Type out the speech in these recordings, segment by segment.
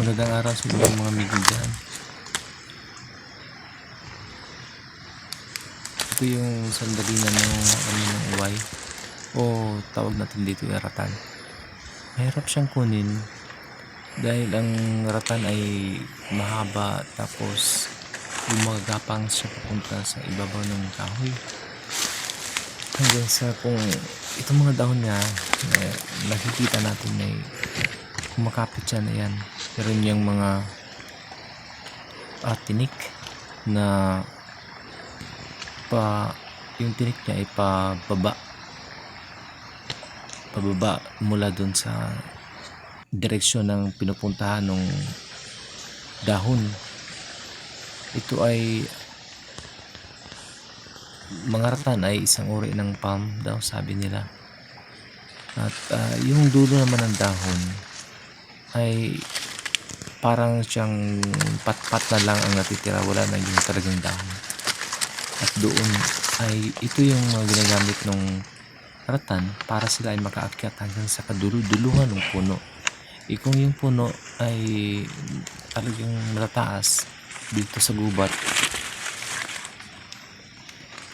Magandang araw sa inyo mga amigo dyan. Ito yung sandali na nangunga kami ng uway o tawag natin dito ay ratan. Mahirap siyang kunin dahil ang ratan ay mahaba tapos gumagapang siya papunta sa ibabaw ng kahoy. Hanggang sa kung itong mga dahon niya eh, nakikita natin ay kumakapit siya na yan. Pero yung mga ah, tinik na pa yung tinik niya ay pababa. Pababa mula dun sa direksyon ng pinupuntahan ng dahon. Ito ay mga ratan ay isang uri ng palm daw sabi nila. At ah, yung dulo naman ng dahon ay parang siyang pat-pat na lang ang natitira. Wala na yung talagang dahon at doon ay ito yung mga ginagamit ng ratan para sila ay makaakyat hanggang sa kaduluduluhan ng puno. E kung yung puno ay talagang matataas dito sa gubat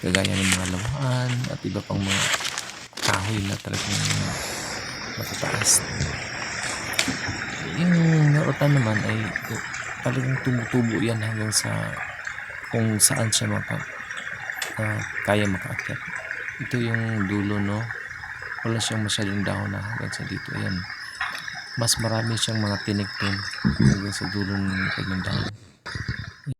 kagaya ng mga lamaan at iba pang mga kahoy na talagang matataas. Yung narutan naman ay talagang tumutubo yan hanggang sa kung saan siya maka, ah, kaya makaakyat. Ito yung dulo, no? Wala siyang masyadong dahon na hanggang sa dito. Ayan. Mas marami siyang mga tinik dun hanggang sa dulo ng kanyang dahon.